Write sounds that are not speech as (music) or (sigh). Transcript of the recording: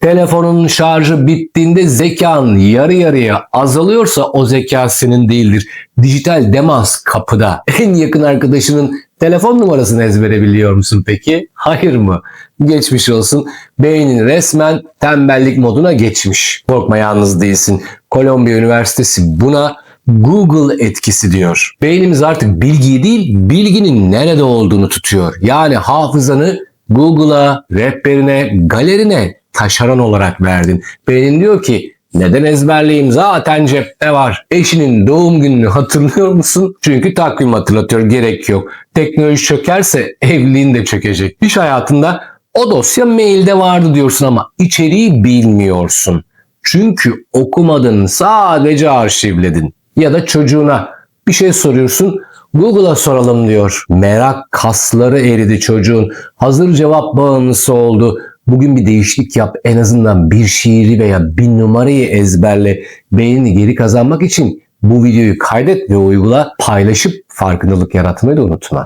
Telefonun şarjı bittiğinde zekan yarı yarıya azalıyorsa o zeka senin değildir. Dijital demans kapıda. (laughs) En yakın arkadaşının telefon numarasını ezbere biliyor musun peki? Hayır mı? Geçmiş olsun. Beynin resmen tembellik moduna geçmiş. Korkma yalnız değilsin. Kolombiya Üniversitesi buna Google etkisi diyor. Beynimiz artık bilgiyi değil, bilginin nerede olduğunu tutuyor. Yani hafızanı Google'a, rehberine, galerine taşeron olarak verdin. Beynin diyor ki neden ezberleyeyim zaten cepte var. Eşinin doğum gününü hatırlıyor musun? Çünkü takvim hatırlatıyor gerek yok. Teknoloji çökerse evliliğin de çökecek. İş hayatında o dosya mailde vardı diyorsun ama içeriği bilmiyorsun. Çünkü okumadın sadece arşivledin. Ya da çocuğuna bir şey soruyorsun Google'a soralım diyor. Merak kasları eridi çocuğun. Hazır cevap bağımlısı oldu. Bugün bir değişiklik yap. En azından bir şiiri veya bir numarayı ezberle. Beynini geri kazanmak için bu videoyu kaydet ve uygula. Paylaşıp farkındalık yaratmayı da unutma.